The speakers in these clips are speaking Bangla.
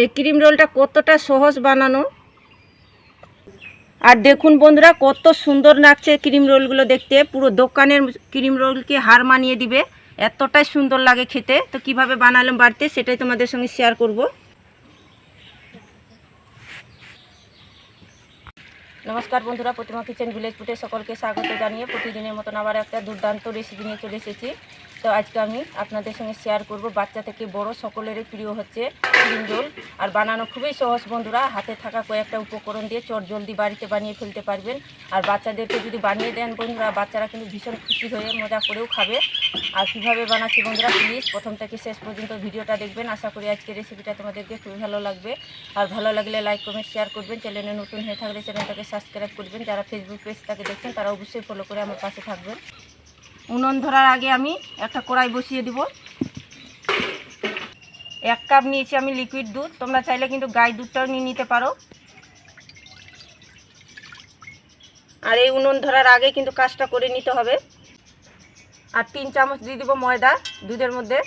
এই ক্রিম রোলটা কতটা সহজ বানানো? আর দেখুন বন্ধুরা, কত সুন্দর লাগছে ক্রিম রোলগুলো দেখতে। পুরো দোকানের ক্রিম রোলকে হার মানিয়ে দিবে। এতটাই সুন্দর লাগে খেতে। তো কীভাবে বানালাম বাড়িতে সেটাই তোমাদের সঙ্গে শেয়ার করব। নমস্কার বন্ধুরা, প্রতিমা কিচেন ভিলেজ ফুটে সকলকে স্বাগত জানিয়ে প্রতিদিনের মতন আবার একটা দুর্দান্ত রেসিপি নিয়ে চলে এসেছি। তো আজকে আমি আপনাদের সঙ্গে শেয়ার করব বাচ্চা থেকে বড় সকলেরই প্রিয় হচ্ছে ক্রিম রোল। আর বানানো খুবই সহজ বন্ধুরা, হাতে থাকা কয়েকটা উপকরণ দিয়ে চট জলদি বাড়িতে বানিয়ে ফেলতে পারবেন। আর বাচ্চাদেরকে যদি বানিয়ে দেন বন্ধুরা, বাচ্চারা কিন্তু ভীষণ খুশি হয়ে মজা করেও খাবে। আর কীভাবে বানাচ্ছি বন্ধুরা প্লিজ প্রথম থেকে শেষ পর্যন্ত ভিডিওটা দেখবেন। আশা করি আজকে রেসিপিটা তোমাদেরকে খুবই ভালো লাগবে। আর ভালো লাগলে লাইক কমেন্ট শেয়ার করবেন। চ্যানেলে নতুন হয়ে থাকলে চ্যানেলটাকে সাবস্ক্রাইব করবেন। যারা ফেসবুক পেজটাকে দেখছেন, তারা অবশ্যই ফলো করে আমার পাশে থাকবেন। উনুন ধরার আগে আমি একটা কড়াই বসিয়ে দিব। এক কাপ নিয়েছি আমি লিকুইড দুধ। তোমরা চাইলে কিন্তু গাই দুধটাও নিয়ে নিতে পারো। আর এই উনুন ধরার আগে কিন্তু কাজটা করে নিতে হবে। আর তিন চামচ দিয়ে দিব ময়দা দুধের মধ্যে।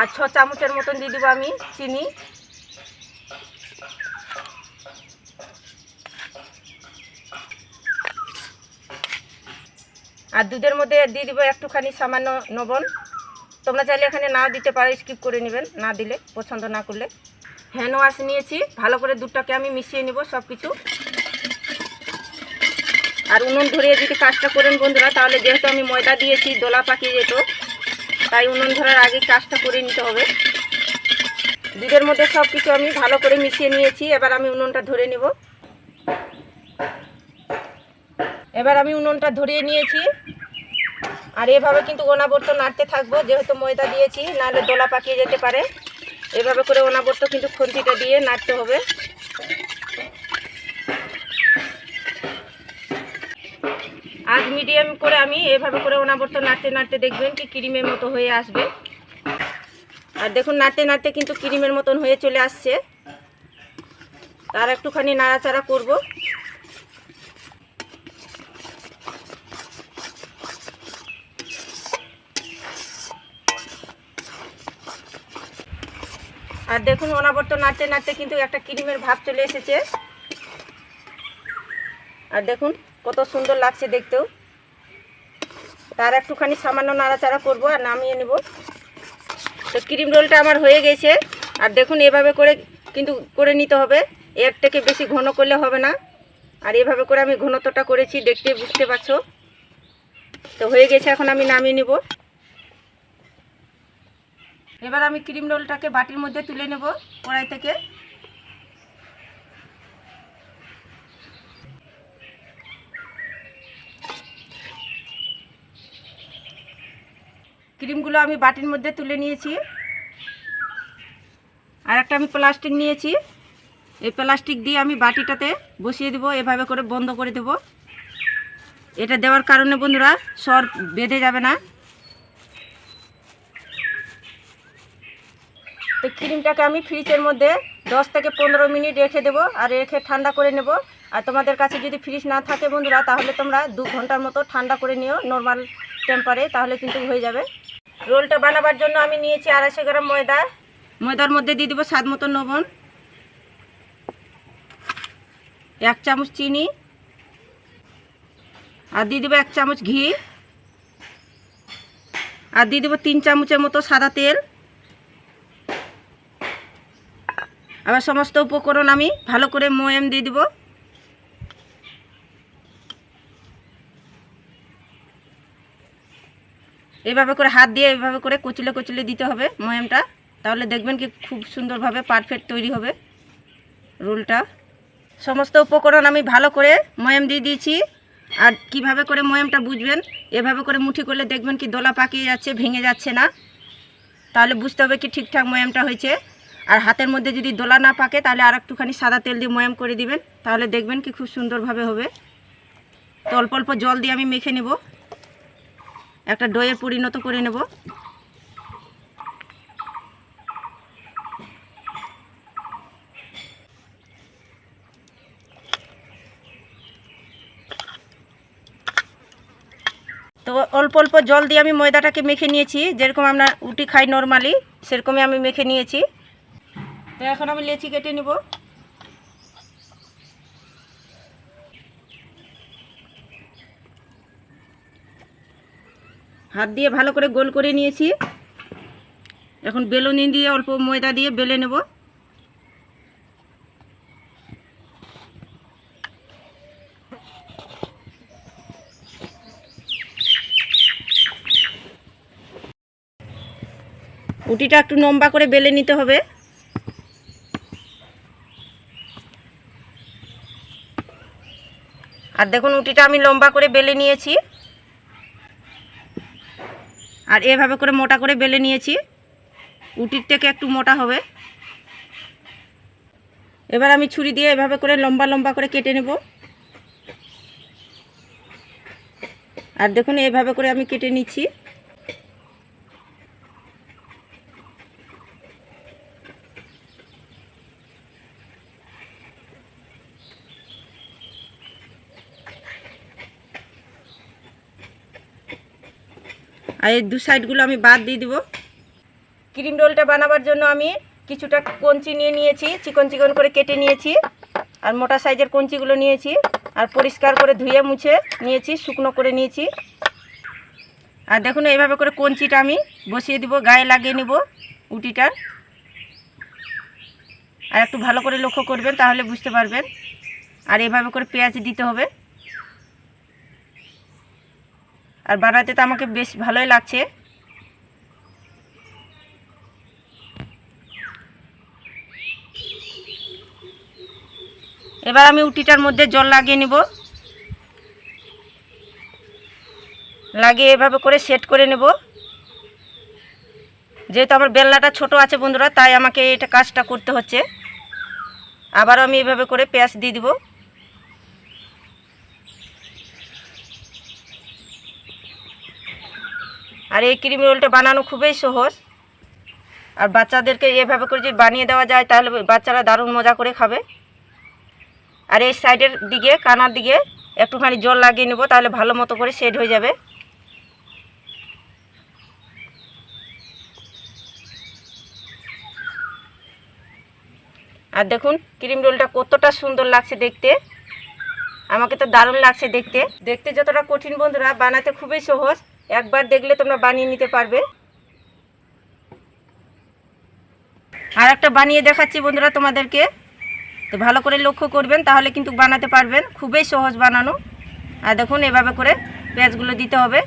আর ছ চামচের মতন দিয়ে দিব আমি চিনি। আর দুধের মধ্যে দিয়ে দিব একটুখানি সামান্য নবন তোমরা চাইলে এখানে না দিতে পারো স্কিপ করে নেবেন, না দিলে, পছন্দ না করলে। হ্যান্ড ওয়াশ নিয়েছি। ভালো করে দুধটাকে আমি মিশিয়ে নেব সব কিছু আর উনুন ধরিয়ে যদি কাজটা করেন বন্ধুরা, তাহলে যেহেতু আমি ময়দা দিয়েছি, দোলা পাকিয়ে যেত, তাই উনুন ধরার আগে কাজটা করে নিতে হবে। দুধের মধ্যে সব কিছু আমি ভালো করে মিশিয়ে নিয়েছি, এবার আমি উনুনটা ধরে নিব। এবার আমি উনুনটা ধরিয়ে নিয়েছি। আর এভাবে কিন্তু অনাবর্ত নাড়তে থাকব, যেহেতু ময়দা দিয়েছি, নাহলে দোলা পাকিয়ে যেতে পারে। এভাবে করে অনাবর্ত কিন্তু খুন্তিটা দিয়ে নাড়তে হবে। আজ মিডিয়াম করে আমি এভাবে করে অনাবর্ত নাড়তে নাড়তে দেখবেন কি ক্রিমের মতো হয়ে আসবে। আর দেখুন, নাড়তে নাড়তে কিন্তু ক্রিমের মতন হয়ে চলে আসছে। তার একটুখানি নাড়াচাড়া করব। আর দেখুন, অনাবর্ত নাড়তে নাড়তে কিন্তু একটা ক্রিমের ভাব চলে এসেছে। আর দেখুন, কত সুন্দর লাগছে দেখতেও। তার একটুখানি সামান্য নাড়াচাড়া করব আর নামিয়ে নেব। তো ক্রিম রোলটা আমার হয়ে গেছে। আর দেখুন, এভাবে করে কিন্তু করে নিতে হবে। এর থেকে বেশি ঘন করলে হবে না। আর এভাবে করে আমি ঘনত্বটা করেছি, দেখতে বুঝতে পারছ? তো হয়ে গেছে, এখন আমি নামিয়ে নেব। এবার আমি ক্রিম রোলটাকে বাটির মধ্যে তুলে নেব কড়াই থেকে। ক্রিমগুলো আমি বাটির মধ্যে তুলে নিয়েছি। আর একটা আমি প্লাস্টিক নিয়েছি। এই প্লাস্টিক দিয়ে আমি বাটিটাতে বসিয়ে দেবো, এভাবে করে বন্ধ করে দেব। এটা দেওয়ার কারণে বন্ধুরা, সর বেঁধে যাবে না। তো ক্রিমটাকে আমি ফ্রিজের মধ্যে দশ থেকে পনেরো মিনিট রেখে দেবো আর রেখে ঠান্ডা করে নেব। আর তোমাদের কাছে যদি ফ্রিজ না থাকে বন্ধুরা, তাহলে তোমরা দু ঘণ্টার মতো ঠান্ডা করে নিও নর্মাল টেম্পারে তাহলে কিন্তু হয়ে যাবে। রোলটা বানাবার জন্য আমি নিয়েছি আড়াইশো গ্রাম ময়দা। ময়দার মধ্যে দিয়ে দেবো স্বাদ মতো লবণ। এক চামচ চিনি। আর দিয়ে দেবো এক চামচ ঘি। আর দিয়ে দেবো তিন চামচের মতো সাদা তেল। আবার সমস্ত উপকরণ আমি ভালো করে ময়াম দিয়ে দিব। এভাবে করে হাত দিয়ে এভাবে করে কচলে কচলে দিতে হবে ময়ামটা। তাহলে দেখবেন কি খুব সুন্দরভাবে পারফেক্ট তৈরি হবে রোলটা। সমস্ত উপকরণ আমি ভালো করে ময়াম দিয়ে দিয়েছি। আর কীভাবে করে ময়ামটা বুঝবেন? এভাবে করে মুঠি করলে দেখবেন কি দোলা পাকিয়ে যাচ্ছে, ভেঙে যাচ্ছে না। তাহলে বুঝতে হবে কি ঠিকঠাক ময়ামটা হয়েছে। আর হাতের মধ্যে যদি দোলা না পাকে, তাহলে আর একটুখানি সাদা তেল দিয়ে ময়াম করে দিবেন। তাহলে দেখবেন কি খুব সুন্দরভাবে হবে। তো অল্প অল্প জল দিয়ে আমি মেখে নেব। একটা ডয়ে পরিণত করে নেব। তো অল্প অল্প জল দিয়ে আমি ময়দাটাকে মেখে নিয়েছি। যেরকম আমরা উটি খাই নর্মালি সেরকমই আমি মেখে নিয়েছি। তো এখন আমি লেচি কেটে নেব। হাত দিয়ে ভালো করে গোল করে নিয়েছি। এখন বেলুনি দিয়ে, অল্প ময়দা দিয়ে বেলে নেব। উটিটা একটু লম্বা করে বেলে নিতে হবে। আর দেখুন উটিটা আমি লম্বা করে বেলে নিয়েছি। আর এভাবে করে মোটা করে বেলে নিয়েছি। উটির থেকে একটু মোটা হবে। এবার আমি ছুরি দিয়ে এভাবে করে লম্বা লম্বা করে কেটে নেব। আর দেখুন এভাবে করে আমি কেটে নিচ্ছি। আর এই দু সাইডগুলো আমি বাদ দিয়ে দিব। ক্রিম রোলটা বানাবার জন্য আমি কিছুটা কঞ্চি নিয়ে নিয়েছি, চিকন চিকন করে কেটে নিয়েছি, আর মোটা সাইজের কঞ্চিগুলো নিয়েছি, আর পরিষ্কার করে ধুয়ে মুছে নিয়েছি, শুকনো করে নিয়েছি। আর দেখুন, এইভাবে করে কঞ্চিটা আমি বসিয়ে দিব, গায়ে লাগিয়ে নিব উটিটার আর একটু ভালো করে লক্ষ্য করবেন, তাহলে বুঝতে পারবেন। আর এভাবে করে পেঁয়াজ দিতে হবে। আর বানাতে তো আমাকে বেশ ভালোই লাগছে। এবার আমি উটিটার মধ্যে জল লাগিয়ে নিব। লাগিয়ে এভাবে করে সেট করে নেব। যেহেতু আমার বেল্লাটা ছোট আছে বন্ধুরা, তাই আমাকে এটা কাজটা করতে হচ্ছে। আবারও আমি এভাবে করে পেঁয়াজ দিয়ে দিব। আর এই ক্রিম রোলটা বানানো খুবই সহজ। আর বাচ্চাদেরকে এভাবে করে যদি বানিয়ে দেওয়া যায়, তাহলে বাচ্চারা দারুণ মজা করে খাবে। আর এই সাইডের দিকে, কানার দিকে একটুখানি জল লাগিয়ে নেব, তাহলে ভালো মতো করে সেট হয়ে যাবে। আর দেখুন ক্রিম রোলটা কতটা সুন্দর লাগছে দেখতে। আমাকে তো দারুণ লাগছে দেখতে। দেখতে যতটা কঠিন বন্ধুরা, বানাতে খুবই সহজ। একবার দেখলে তোমরা বানিয়ে নিতে পারবে। আর একটা বানিয়ে দেখাচ্ছি বন্ধুরা তোমাদেরকে। তো ভালো করে লক্ষ্য করবেন, তাহলে কিন্তু বানাতে পারবেন। খুবই সহজ বানানো। আর দেখুন, এভাবে করে পেঁয়াজগুলো দিতে হবে।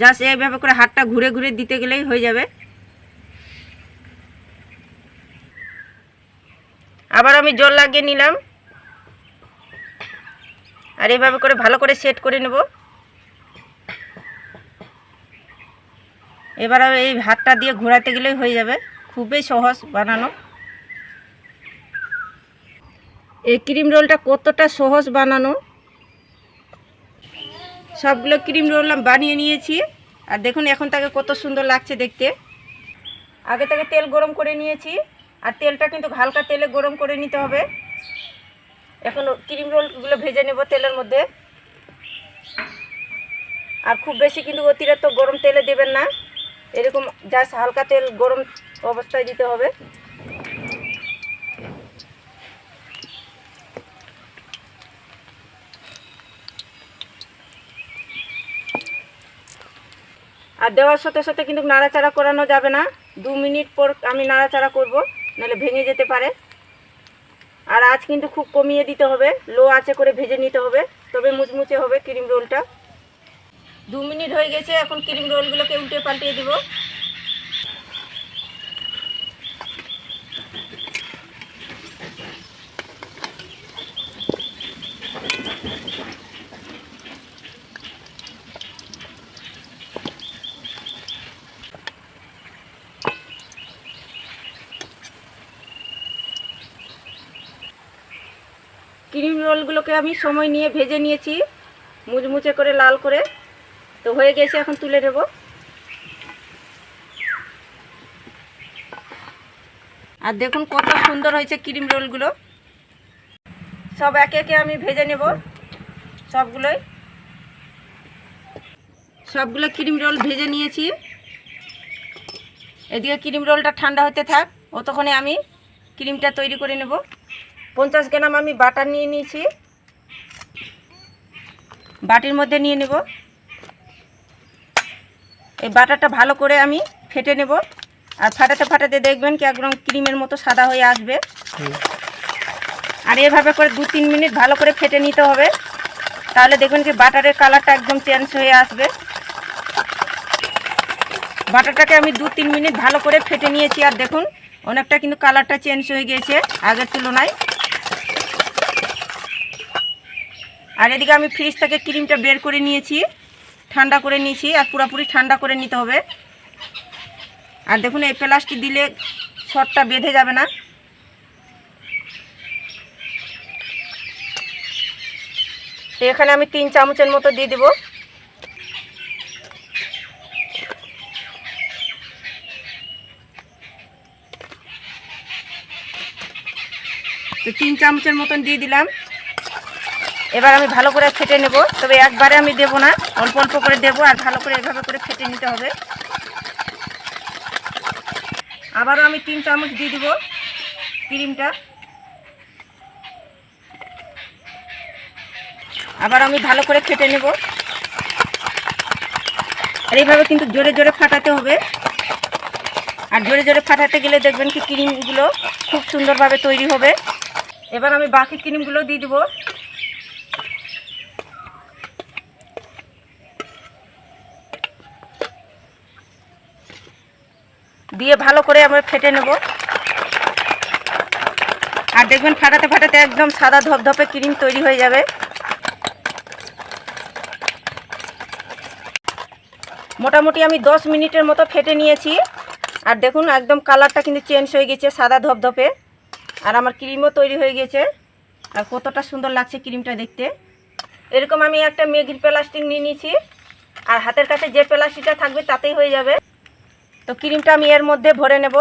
জাস্ট এইভাবে করে হাতটা ঘুরে ঘুরে দিতে গেলেই হয়ে যাবে। আবার আমি জল লাগিয়ে নিলাম। আর এইভাবে করে ভালো করে সেট করে নেব। এবার এই হাতটা দিয়ে ঘোরাতে গেলেই হয়ে যাবে। খুবই সহজ বানানো। এই ক্রিম রোলটা কতটা সহজ বানানো। সবগুলো ক্রিম রোল বানিয়ে নিয়েছি। আর দেখুন এখন তাকে কত সুন্দর লাগছে দেখতে। আগে থেকে তেল গরম করে নিয়েছি। আর তেলটা কিন্তু হালকা তেলে গরম করে নিতে হবে। এখন ক্রিম রোলগুলো ভেজে নেব তেলের মধ্যে। আর খুব বেশি কিন্তু অতিরিক্ত গরম তেলে দেবেন না। এরকম জাস্ট হালকা তেল গরম অবস্থায় দিতে হবে। আর দেওয়ার সাথে সাথে কিন্তু নাড়াচাড়া করানো যাবে না। দু মিনিট পর আমি নাড়াচাড়া করব, নাহলে ভেঙে যেতে পারে। আর আজ কিন্তু খুব কমিয়ে দিতে হবে। লো আঁচে করে ভেজে নিতে হবে। তবে মুচমুচে হবে ক্রিম রোলটা। দু মিনিট হয়ে গেছে, এখন ক্রিম রোলগুলোকে উল্টে পাল্টিয়ে দিব। ক্রিম রোলগুলোকে আমি সময় নিয়ে ভেজে নিয়েছি, মুচমুচে করে, লাল করে। তো হয়ে গেছে, এখন তুলে নেব। আর দেখুন কত সুন্দর হয়েছে ক্রিম রোলগুলো। সব একে একে আমি ভেজে নেব, সবগুলোই। সবগুলো ক্রিম রোল ভেজে নিয়েছি। এদিকে ক্রিম রোলটা ঠান্ডা হতে থাক, অতক্ষণে আমি ক্রিমটা তৈরি করে নেব। পঞ্চাশ গ্রাম আমি বাটার নিয়ে নিয়েছি। বাটির মধ্যে নিয়ে নেব। এই বাটারটা ভালো করে আমি ফেটে নেব। আর ফাটাতে ফাটাতে দেখবেন কি একদম ক্রিমের মতো সাদা হয়ে আসবে। আর এভাবে করে দু তিন মিনিট ভালো করে ফেটে নিতে হবে। তাহলে দেখবেন কি বাটারের কালারটা একদম চেঞ্জ হয়ে আসবে। বাটারটাকে আমি দু তিন মিনিট ভালো করে ফেটে নিয়েছি। আর দেখুন অনেকটা কিন্তু কালারটা চেঞ্জ হয়ে গিয়েছে আগের তুলনায়। আর এদিকে আমি ফ্রিজ থেকে ক্রিমটা বের করে নিয়েছি। ঠান্ডা করে নিয়েছি আর পুরোপুরি ঠান্ডা করে নিতে হবে। আর দেখুন, এই প্লাস্টিক দিলে শর্টটা বেঁধে যাবে না। এখানে আমি তিন চামচের মতো দিয়ে দেবো। তো তিন চামচের মতন দিয়ে দিলাম। এবার আমি ভালো করে ফেটে নেব, তবে একবারে আমি দেব না, অল্প অল্প করে দেবো আর ভালো করে এভাবে করে ফেটে নিতে হবে। আবারও আমি তিন চামচ দিয়ে দিব ক্রিমটা। আবার আমি ভালো করে ফেটে নেব। আর এইভাবে কিন্তু জোরে জোরে ফাটাতে হবে। আর জোরে জোরে ফাটাতে গেলে দেখবেন কি ক্রিমগুলো খুব সুন্দরভাবে তৈরি হবে। এবার আমি বাকি ক্রিমগুলো দিয়ে দেবো। দিয়ে ভালো করে আমরা ফেটে নেব। আর দেখবেন ফাটাতে ফাটাতে একদম সাদা ধপধপে ক্রিম তৈরি হয়ে যাবে। মোটামুটি আমি দশ মিনিটের মতো ফেটে নিয়েছি। আর দেখুন, একদম কালারটা কিন্তু চেঞ্জ হয়ে গেছে সাদা ধপধপে। আর আমার ক্রিমও তৈরি হয়ে গেছে। আর কতটা সুন্দর লাগছে ক্রিমটা দেখতে। এরকম আমি একটা মেঘির প্লাস্টিক নিয়ে নিয়েছি। আর হাতের কাছে যে প্লাস্টিকটা থাকবে তাতেই হয়ে যাবে। তো ক্রিমটা আমি এর মধ্যে ভরে নেব।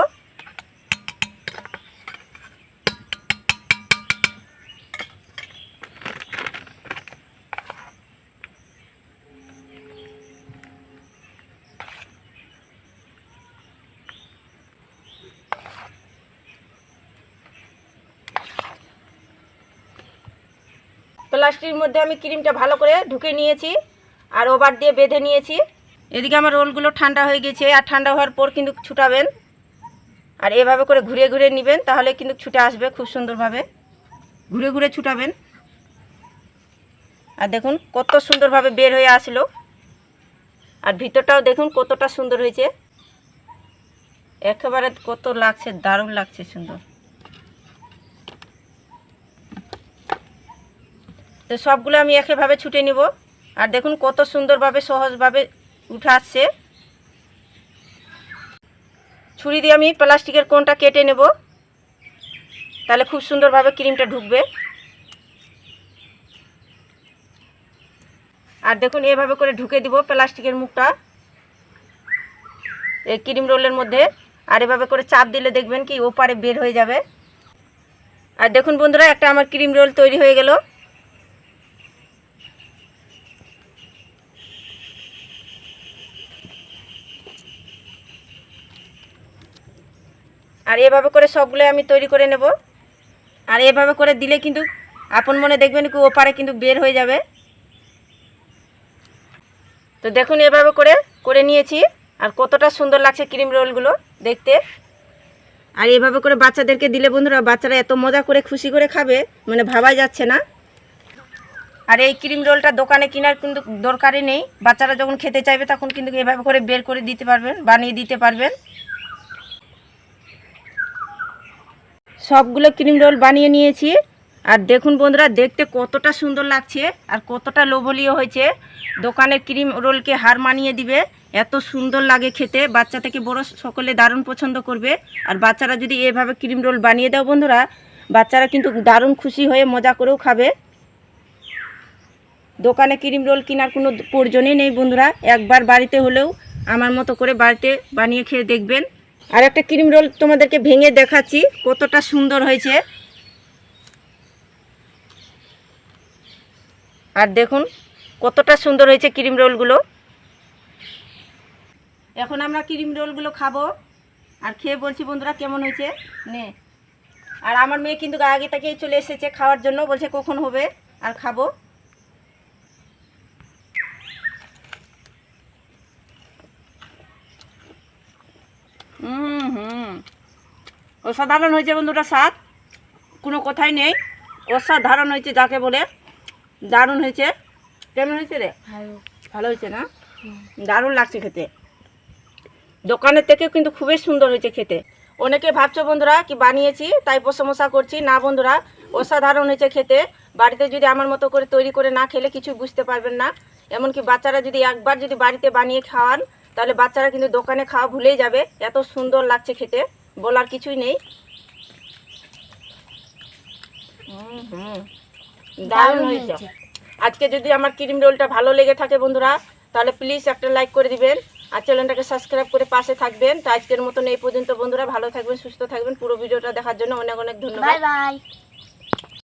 প্লাস্টিকের মধ্যে আমি ক্রিমটা ভালো করে ঢুকে নিয়েছি, আর ওভার দিয়ে বেঁধে নিয়েছি। এদিকে আমার রোলগুলো ঠান্ডা হয়ে গেছে, আর ঠান্ডা হওয়ার পর কিন্তু ছুটাবেন। আর এভাবে করে ঘুরে ঘুরে নেবেন, তাহলে কিন্তু ছুটে আসবে খুব সুন্দরভাবে। ঘুরে ঘুরে ছুটাবেন। আর দেখুন কত সুন্দরভাবে বের হয়ে আসলো। আর ভিতরটাও দেখুন কতটা সুন্দর হয়েছে। একেবারে কত লাগছে, দারুণ লাগছে সুন্দর। তো সবগুলো আমি একেভাবে ছুটে নিব। আর দেখুন কত সুন্দরভাবে, সহজভাবে উঠে আসছে ছুরি দিয়ে আমি প্লাস্টিকের কোনটা কেটে নেব। তাহলে খুব সুন্দরভাবে ক্রিমটা ঢুকবে। আর দেখুন, এভাবে করে ঢুকে দিব প্লাস্টিকের মুখটা। এই ক্রিম রোলের মধ্যে। আর এভাবে করে চাপ দিলে দেখবেন কি ওপারে বের হয়ে যাবে। আর দেখুন বন্ধুরা, একটা আমার ক্রিম রোল তৈরি হয়ে গেল। আর এভাবে করে সবগুলো আমি তৈরি করে নেব। আর এভাবে করে দিলে কিন্তু আপন মনে দেখবেন কি ওপারে কিন্তু বের হয়ে যাবে। তো দেখুন এভাবে করে করে নিয়েছি। আর কতটা সুন্দর লাগছে ক্রিম রোলগুলো দেখতে। আর এভাবে করে বাচ্চাদেরকে দিলে বন্ধুরা বাচ্চারা এত মজা করে খুশি করে খাবে মানে ভাবাই যাচ্ছে না। আর এই ক্রিম রোলটা দোকানে কেনার কিন্তু দরকারই নেই। বাচ্চারা যখন খেতে চাইবে তখন কিন্তু এভাবে করে বের করে দিতে পারবেন, বানিয়ে দিতে পারবেন। সবগুলো ক্রিম রোল বানিয়ে নিয়েছি। আর দেখুন বন্ধুরা, দেখতে কতটা সুন্দর লাগছে আর কতটা লোভনীয় হয়েছে। দোকানের ক্রিম রোলকে হার মানিয়ে দিবে। এত সুন্দর লাগে খেতে। বাচ্চা থেকে বড় সকলে দারুণ পছন্দ করবে। আর বাচ্চারা যদি এভাবে ক্রিম রোল বানিয়ে দাও বন্ধুরা, বাচ্চারা কিন্তু দারুণ খুশি হয়ে মজা করেও খাবে। দোকানে ক্রিম রোল কেনার কোনো প্রয়োজনই নেই বন্ধুরা। একবার বাড়িতে হলেও আমার মতো করে বাড়িতে বানিয়ে খেয়ে দেখবেন। আর একটা ক্রিম রোল তোমাদেরকে ভেঙে দেখাচ্ছি, কতটা সুন্দর হয়েছে। আর দেখুন, কতটা সুন্দর হয়েছে ক্রিম রোলগুলো। এখন আমরা ক্রিম রোলগুলো খাব। আর খেয়ে বলছি, বন্ধুরা, কেমন হয়েছে? নে। আর আমার মেয়ে কিন্তু আগে থেকেই চলে এসেছে খাওয়ার জন্য, বলছে কখন হবে, আর খাব। হুম হুম। অসাধারণ হয়েছে বন্ধুরা স্বাদ। কোনো কথাই নেই। অসাধারণ হয়েছে যাকে বলে। দারুণ হয়েছে। কেমন হয়েছে রে? ভালো। হয়েছে না? দারুণ লাগছে খেতে। দোকানের থেকেও কিন্তু খুবই সুন্দর হয়েছে খেতে। অনেকে ভাবছ বন্ধুরা কি বানিয়েছি তাই প্রশংসা করছি। না বন্ধুরা অসাধারণ হয়েছে খেতে। বাড়িতে যদি আমার মতো করে তৈরি করে না খেলে কিছু বুঝতে পারবেন না। এমনকি বাচ্চারা যদি একবার যদি বাড়িতে বানিয়ে খাওয়ান তাহলে বাচ্চারা কিন্তু দোকানে খাওয়া ভুলেই যাবে। এত সুন্দর লাগছে খেতে। বলার কিছুই নেই। দারুণ হয়েছে। আজকে যদি আমার ক্রিম রোলটা ভালো লেগে থাকে বন্ধুরা তাহলে প্লিজ একটা লাইক করে দিবেন। আর চ্যানেলটাকে সাবস্ক্রাইব করে পাশে থাকবেন। তো আজকের মতন এই পর্যন্ত বন্ধুরা। ভালো থাকবেন সুস্থ থাকবেন। পুরো ভিডিওটা দেখার জন্য অনেক অনেক ধন্যবাদ। Bye bye